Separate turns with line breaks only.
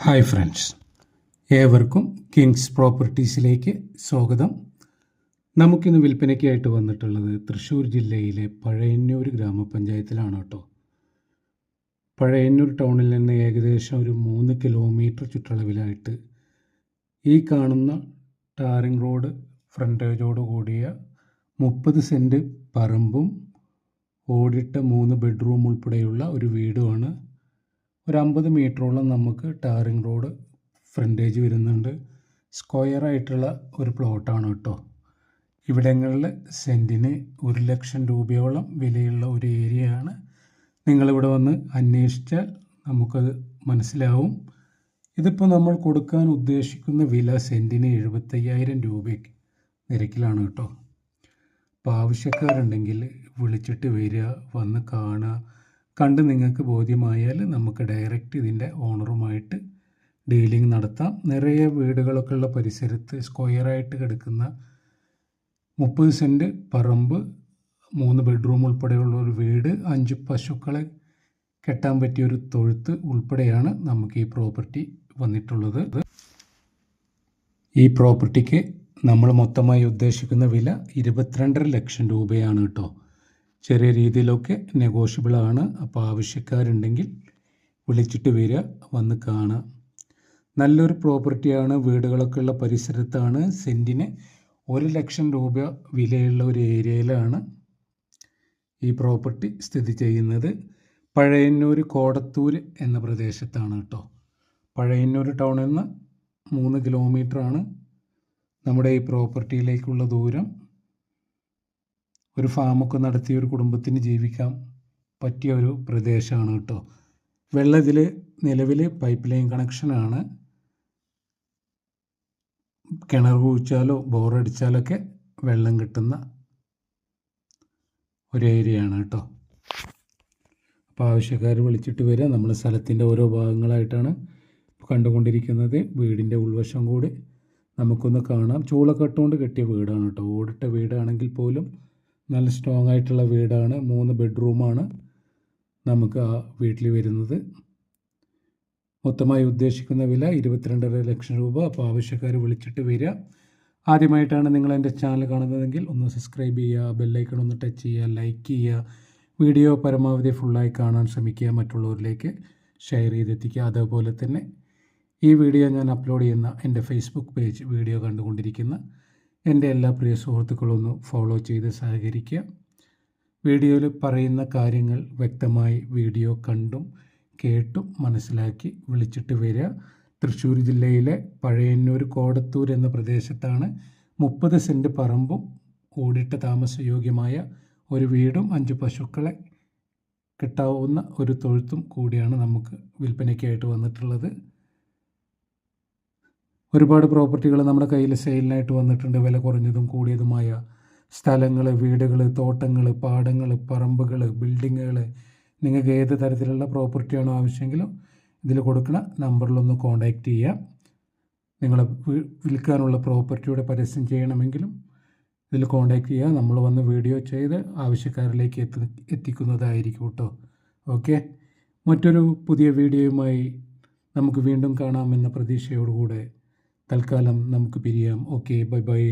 Hi friends ഏവർക്കും Kings പ്രോപ്പർട്ടീസിലേക്ക് സ്വാഗതം. നമുക്കിന്ന് വിൽപ്പനയ്ക്കായിട്ട് വന്നിട്ടുള്ളത് തൃശ്ശൂർ ജില്ലയിലെ പഴയന്നൂർ ഗ്രാമപഞ്ചായത്തിലാണ് കേട്ടോ. പഴയന്നൂർ ടൗണിൽ നിന്ന് ഏകദേശം ഒരു മൂന്ന് കിലോമീറ്റർ ചുറ്റളവിലായിട്ട് ഈ കാണുന്ന ടാറിംഗ് റോഡ് ഫ്രണ്ടേജോട് കൂടിയ മുപ്പത് സെന്റ് പറമ്പും ഓടിട്ട മൂന്ന് ബെഡ്റൂം ഉൾപ്പെടെയുള്ള ഒരു വീടുമാണ് ഒരു അമ്പത് മീറ്ററോളം നമുക്ക് ടാറിങ് റോഡ് ഫ്രണ്ടേജ് വരുന്നുണ്ട്. സ്ക്വയർ ആയിട്ടുള്ള ഒരു പ്ലോട്ടാണ് കേട്ടോ. ഇവിടങ്ങളിൽ സെന്റിന് ഒരു ലക്ഷം രൂപയോളം വിലയുള്ള ഒരു ഏരിയയാണ്. നിങ്ങളിവിടെ വന്ന് അന്വേഷിച്ചാൽ നമുക്കത് മനസ്സിലാവും. ഇതിപ്പോൾ നമ്മൾ കൊടുക്കാൻ ഉദ്ദേശിക്കുന്ന വില സെന്റിന് എഴുപത്തയ്യായിരം രൂപയ്ക്ക് നിരക്കിലാണ് കേട്ടോ. അപ്പോൾ ആവശ്യക്കാരുണ്ടെങ്കിൽ വിളിച്ചിട്ട് വരിക വന്ന് കാണുക. കണ്ട് നിങ്ങൾക്ക് ബോധ്യമായാൽ നമുക്ക് ഡയറക്റ്റ് ഇതിന്റെ ഓണറുമായിട്ട് ഡീലിംഗ് നടത്താം. നിറയെ വീടുകളൊക്കെ ഉള്ള പരിസരത്ത് സ്ക്വയറായിട്ട് കിടക്കുന്ന മുപ്പത് സെന്റ് പറമ്പ് മൂന്ന് ബെഡ്റൂം ഉൾപ്പെടെയുള്ള ഒരു വീട് അഞ്ച് പശുക്കളെ കെട്ടാൻ പറ്റിയ ഒരു തൊഴുത്ത് ഉൾപ്പെടെയാണ് നമുക്ക് ഈ പ്രോപ്പർട്ടി വന്നിട്ടുള്ളത്. ഈ പ്രോപ്പർട്ടിക്ക് നമ്മൾ മൊത്തമായി ഉദ്ദേശിക്കുന്ന വില ഇരുപത്തിരണ്ടര ലക്ഷം രൂപയാണ് കേട്ടോ. ചെറിയ രീതിയിലൊക്കെ നെഗോഷ്യബിൾ ആണ്. അപ്പോൾ ആവശ്യക്കാരുണ്ടെങ്കിൽ വിളിച്ചിട്ട് വരിക വന്ന് കാണുക. നല്ലൊരു പ്രോപ്പർട്ടിയാണ് വീടുകളൊക്കെ ഉള്ള പരിസരത്താണ്. സെന്റിന് ഒരു ലക്ഷം രൂപ വിലയുള്ള ഒരു ഏരിയയിലാണ് ഈ പ്രോപ്പർട്ടി സ്ഥിതി ചെയ്യുന്നത്. പഴയന്നൂർ കോടത്തൂർ എന്ന പ്രദേശത്താണ് കേട്ടോ. പഴയന്നൂർ ടൗണിൽ നിന്ന് മൂന്ന് കിലോമീറ്ററാണ് നമ്മുടെ ഈ പ്രോപ്പർട്ടിയിലേക്കുള്ള ദൂരം. ഒരു ഫാമൊക്കെ നടത്തിയ ഒരു കുടുംബത്തിന് ജീവിക്കാൻ പറ്റിയ ഒരു പ്രദേശമാണ് കേട്ടോ. വെള്ളം ഇതിൽ നിലവിൽ പൈപ്പ് ലൈൻ കണക്ഷനാണ് കിണർ കുഴിച്ചാലോ ബോറടിച്ചാലൊക്കെ വെള്ളം കിട്ടുന്ന ഒരു ഏരിയയാണ് കേട്ടോ. അപ്പോൾ ആവശ്യക്കാർ വിളിച്ചിട്ട് വരിക നമ്മൾ സ്ഥലത്തിന്റെ ഓരോ ഭാഗങ്ങളായിട്ടാണ് കണ്ടുകൊണ്ടിരിക്കുന്നത്. വീടിന്റെ ഉൾവശം കൂടി നമുക്കൊന്ന് കാണാം. ചൂളക്കെട്ടുകൊണ്ട് കെട്ടിയ വീടാണ് കേട്ടോ. ഓടിട്ട വീടാണെങ്കിൽ പോലും നല്ല സ്ട്രോങ് ആയിട്ടുള്ള വീടാണ്. മൂന്ന് ബെഡ്റൂമാണ് നമുക്ക് ആ വീട്ടിൽ വരുന്നത്. മൊത്തമായി ഉദ്ദേശിക്കുന്ന വില ഇരുപത്തിരണ്ടര ലക്ഷം രൂപ. അപ്പോൾ ആവശ്യക്കാർ വിളിച്ചിട്ട് വരിക. ആദ്യമായിട്ടാണ് നിങ്ങൾ എന്റെ ചാനൽ കാണുന്നതെങ്കിൽ ഒന്ന് സബ്സ്ക്രൈബ് ചെയ്യുക ബെല്ലൈക്കൺ ഒന്ന് ടച്ച് ചെയ്യുക ലൈക്ക് ചെയ്യുക. വീഡിയോ പരമാവധി ഫുള്ളായി കാണാൻ ശ്രമിക്കുക. മറ്റുള്ളവരിലേക്ക് ഷെയർ ചെയ്തെത്തിക്കുക. അതേപോലെ തന്നെ ഈ വീഡിയോ ഞാൻ അപ്ലോഡ് ചെയ്യുന്ന എന്റെ ഫേസ്ബുക്ക് പേജ് വീഡിയോ കണ്ടുകൊണ്ടിരിക്കുന്ന എന്റെ എല്ലാ പ്രിയ സുഹൃത്തുക്കളും ഒന്ന് ഫോളോ ചെയ്ത് സഹകരിക്കുക. വീഡിയോയിൽ പറയുന്ന കാര്യങ്ങൾ വ്യക്തമായി വീഡിയോ കണ്ടും കേട്ടും മനസ്സിലാക്കി വിളിച്ചിട്ട് വരിക. തൃശ്ശൂർ ജില്ലയിലെ പഴയന്നൂർ കോടത്തൂർ എന്ന പ്രദേശത്താണ് മുപ്പത് സെന്റ് പറമ്പും ഓടിട്ട താമസയോഗ്യമായ ഒരു വീടും അഞ്ച് പശുക്കളെ കിട്ടാവുന്ന ഒരു തൊഴുത്തും കൂടിയാണ് നമുക്ക് വിൽപ്പനയ്ക്കായിട്ട് വന്നിട്ടുള്ളത്. ഒരുപാട് പ്രോപ്പർട്ടികൾ നമ്മുടെ കയ്യിൽ സെയിലിനായിട്ട് വന്നിട്ടുണ്ട്. വില കുറഞ്ഞതും കൂടിയതുമായ സ്ഥലങ്ങൾ വീടുകൾ തോട്ടങ്ങൾ പാടങ്ങൾ പറമ്പുകൾ ബിൽഡിങ്ങുകൾ. നിങ്ങൾക്ക് ഏത് തരത്തിലുള്ള പ്രോപ്പർട്ടിയാണോ ആവശ്യമെങ്കിലും ഇതിൽ കൊടുക്കുന്ന നമ്പറിലൊന്ന് കോൺടാക്റ്റ് ചെയ്യുക നിങ്ങൾ വിൽക്കാനുള്ള പ്രോപ്പർട്ടിയുടെ പരസ്യം ചെയ്യണമെങ്കിലും ഇതിൽ കോൺടാക്റ്റ് ചെയ്യുക നമ്മൾ വന്ന് വീഡിയോ ചെയ്ത് ആവശ്യക്കാരിലേക്ക് എത്തി എത്തിക്കുന്നതായിരിക്കും കേട്ടോ. ഓക്കെ? മറ്റൊരു പുതിയ വീഡിയോയുമായി നമുക്ക് വീണ്ടും കാണാമെന്ന പ്രതീക്ഷയോടുകൂടെ തൽക്കാലം നമുക്ക് പിരിയാം. Okay bye bye